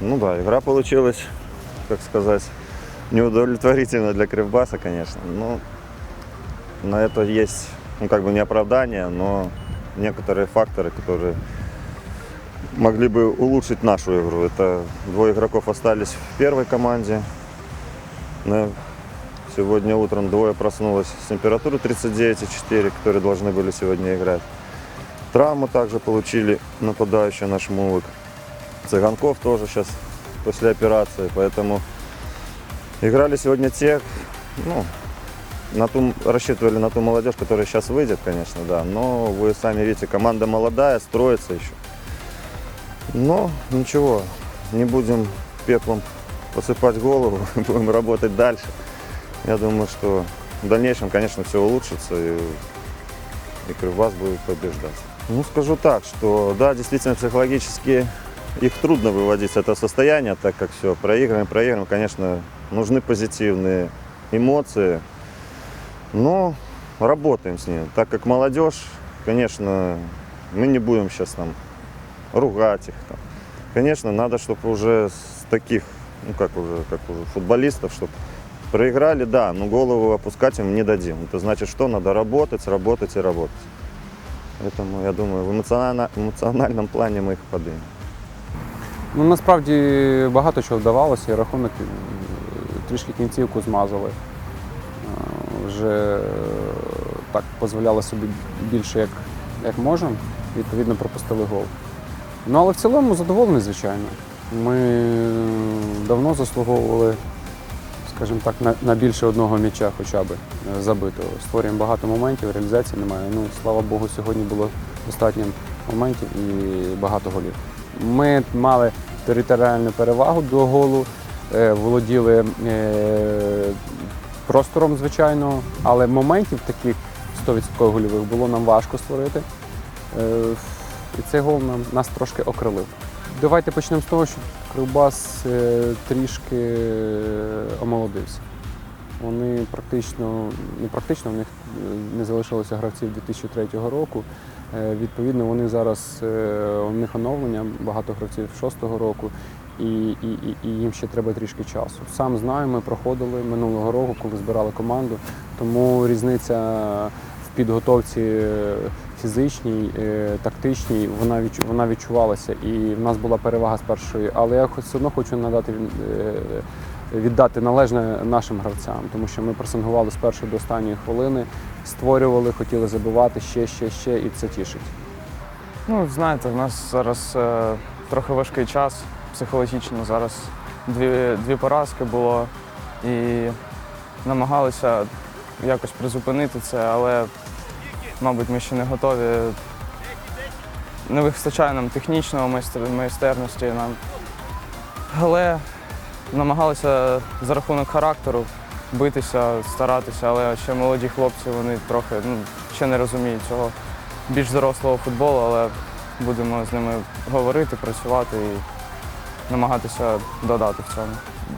Ну да, игра получилась, как сказать, неудовлетворительно для Кривбаса, конечно. Но на это есть, ну как бы не оправдание, но некоторые факторы, которые могли бы улучшить нашу игру. Это двое игроков остались в первой команде. Но сегодня утром двое проснулось с температурой 39,4, которые должны были сегодня играть. Травму также получили нападающий наш Мулык. Цыганков тоже сейчас после операции, поэтому играли сегодня те, ну, на ту, рассчитывали на ту молодежь, которая сейчас выйдет, конечно, да, но вы сами видите, команда молодая, строится еще. Но ничего, не будем пеплом посыпать голову, будем работать дальше. Я думаю, что в дальнейшем, конечно, все улучшится и, и Кривбас будет побеждать. Ну, скажу так, что да, действительно психологически их трудно выводить с этого состояния, так как все, проигрываем, проигрываем, конечно, нужны позитивные эмоции, но работаем с ними, так как молодежь, конечно, мы не будем сейчас там ругать их. Там. Конечно, надо, чтобы уже с таких, ну как уже, как уже футболистов, чтобы проиграли, да, но голову опускать им не дадим. Это значит, что надо работать, работать и работать. Поэтому, я думаю, в эмоциональном плане мы их поднимем. Ну, насправді багато чого вдавалося, і рахунок е, трішки кінцівку змазали. Е, Вже так дозволяли собі більше, як, як можемо, відповідно пропустили гол. Ну, але в цілому задоволений, звичайно. Ми давно заслуговували, скажімо так, на, на більше одного м'яча хоча б е, забитого. Створюємо багато моментів, реалізації немає. Ну, слава Богу, сьогодні було достатньо моментів і багато голів. Ми мали територіальну перевагу до голу, е, володіли е, простором, звичайно, але моментів таких 100% гольових було нам важко створити. Е, І цей гол нас трошки окрилив. Давайте почнемо з того, що Кривбас трішки омолодився. Вони практично, не практично, в них е, не залишилося гравців 2003 року. Е, Відповідно, вони зараз е, у них оновлення, багато гравців 6-го року, і, і, і, їм ще треба трішки часу. Сам знаю, ми проходили минулого року, коли збирали команду, тому різниця підготовці е, фізичній, е, тактичній, вона вона відчувалася. І в нас була перевага з першої, але я все одно хочу надати е, віддати належне нашим гравцям, тому що ми пресингували з першої до останньої хвилини, створювали, хотіли забивати ще, ще, ще, і це тішить. Ну, знаєте, в нас зараз е, трохи важкий час психологічно. Зараз дві, дві поразки було і намагалися якось призупинити це, але, мабуть, ми ще не готові. Не вистачає нам технічного майстерності нам. Але намагалися за рахунок характеру битися, старатися, але ще молоді хлопці, вони трохи ну, ще не розуміють цього більш дорослого футболу, але будемо з ними говорити, працювати і намагатися додати в цьому.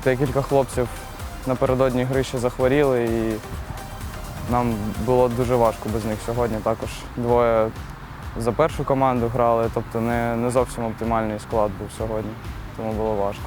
Декілька хлопців напередодні гри ще захворіли, і нам було дуже важко без них сьогодні. Також двоє за першу команду грали, тобто не, не зовсім оптимальний склад був сьогодні, тому було важко.